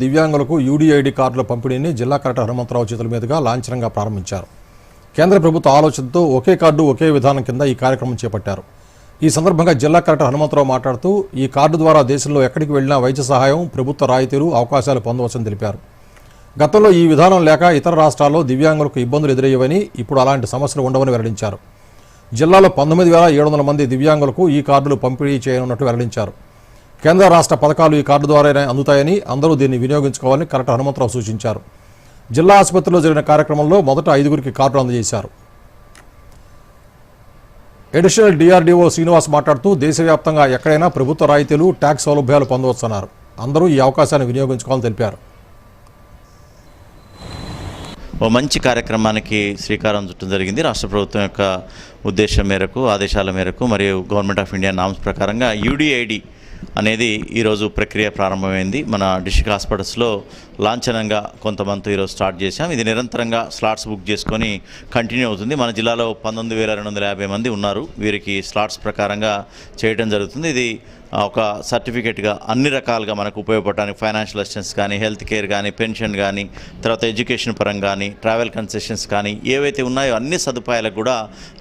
దివ్యాంగులకు యూడీఐడి కార్డుల పంపిణీని జిల్లా కలెక్టర్ హనుమంతరావు చేతుల మీదుగా లాంఛనంగా ప్రారంభించారు. కేంద్ర ప్రభుత్వ ఆలోచనతో ఒకే కార్డు ఒకే విధానం కింద ఈ కార్యక్రమం చేపట్టారు. ఈ సందర్భంగా జిల్లా కలెక్టర్ హనుమంతరావు మాట్లాడుతూ ఈ కార్డు ద్వారా దేశంలో ఎక్కడికి వెళ్ళినా వైద్య సహాయం ప్రభుత్వ రాయితీలు అవకాశాలు పొందవచ్చని తెలిపారు. గతంలో ఈ విధానం లేక ఇతర రాష్ట్రాల్లో దివ్యాంగులకు ఇబ్బందులు ఎదురయ్యేవని ఇప్పుడు అలాంటి సమస్యలు ఉండవని వెల్లడించారు. జిల్లాలో పంతొమ్మిది వేల ఏడు వందల మంది దివ్యాంగులకు ఈ కార్డులు పంపిణీ చేయనున్నట్టు వెల్లడించారు. కేంద్ర రాష్ట్ర పథకాలు ఈ కార్డు ద్వారానే అందుతాయని అందరూ దీన్ని వినియోగించుకోవాలని కలెక్టర్ హనుమంతరావు సూచించారు. జిల్లా ఆసుపత్రిలో జరిగిన కార్యక్రమంలో మొదట ఐదుగురికి కార్డులు అందజేశారు. అడిషనల్ డిఆర్డీఓ శ్రీనివాస్ మాట్లాడుతూ దేశవ్యాప్తంగా ఎక్కడైనా ప్రభుత్వ రాయితీలు ట్యాక్స్ సౌలభ్యాలు పొందవచ్చన్నారు. అందరూ ఈ అవకాశాన్ని వినియోగించుకోవాలని తెలిపారు. ఓ మంచి కార్యక్రమానికి శ్రీకారం చుట్టడం జరిగింది. రాష్ట్ర ప్రభుత్వం యొక్క ఉద్దేశం మేరకు ఆదేశాల మేరకు మరియు గవర్నమెంట్ ఆఫ్ ఇండియా నామ్స్ ప్రకారంగా యూడిఐడి అనేది ఈరోజు ప్రక్రియ ప్రారంభమైంది. మన డిస్ట్రిక్ట్ హాస్పిటల్స్లో లాంఛనంగా కొంతమంది ఈరోజు స్టార్ట్ చేశాం. ఇది నిరంతరంగా స్లాట్స్ బుక్ చేసుకొని కంటిన్యూ అవుతుంది. మన జిల్లాలో పంతొమ్మిది వేల రెండు వందల యాభై మంది ఉన్నారు. వీరికి స్లాట్స్ ప్రకారంగా చేయడం జరుగుతుంది. ఇది ఒక సర్టిఫికేట్గా అన్ని రకాలుగా మనకు ఉపయోగపడడానికి ఫైనాన్షియల్ అసిస్టెన్స్ కానీ హెల్త్ కేర్ కానీ పెన్షన్ కానీ తర్వాత ఎడ్యుకేషన్ పరంగా కానీ ట్రావెల్ కన్సెషన్స్ కానీ ఏవైతే ఉన్నాయో అన్ని సదుపాయాలకు కూడా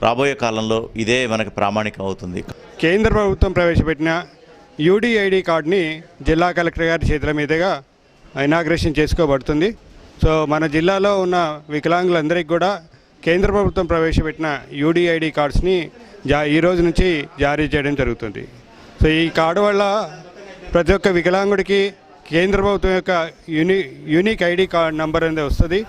రాబోయే కాలంలో ఇదే మనకు ప్రామాణికం అవుతుంది కేంద్ర ప్రభుత్వం ప్రవేశపెట్టిన యూడిఐడి కార్డ్ని జిల్లా కలెక్టర్ గారి చేతుల మీదుగా ఇనాగ్రేషన్ చేసుకోబడుతుంది. సో మన జిల్లాలో ఉన్న వికలాంగులందరికీ కూడా కేంద్ర ప్రభుత్వం ప్రవేశపెట్టిన యూడిఐడి కార్డ్స్ని జా ఈ రోజు నుంచి జారీ చేయడం జరుగుతుంది. సో ఈ కార్డు వల్ల ప్రతి ఒక్క వికలాంగుడికి కేంద్ర ప్రభుత్వం యొక్క uni unique ID card number అనేది వస్తుంది.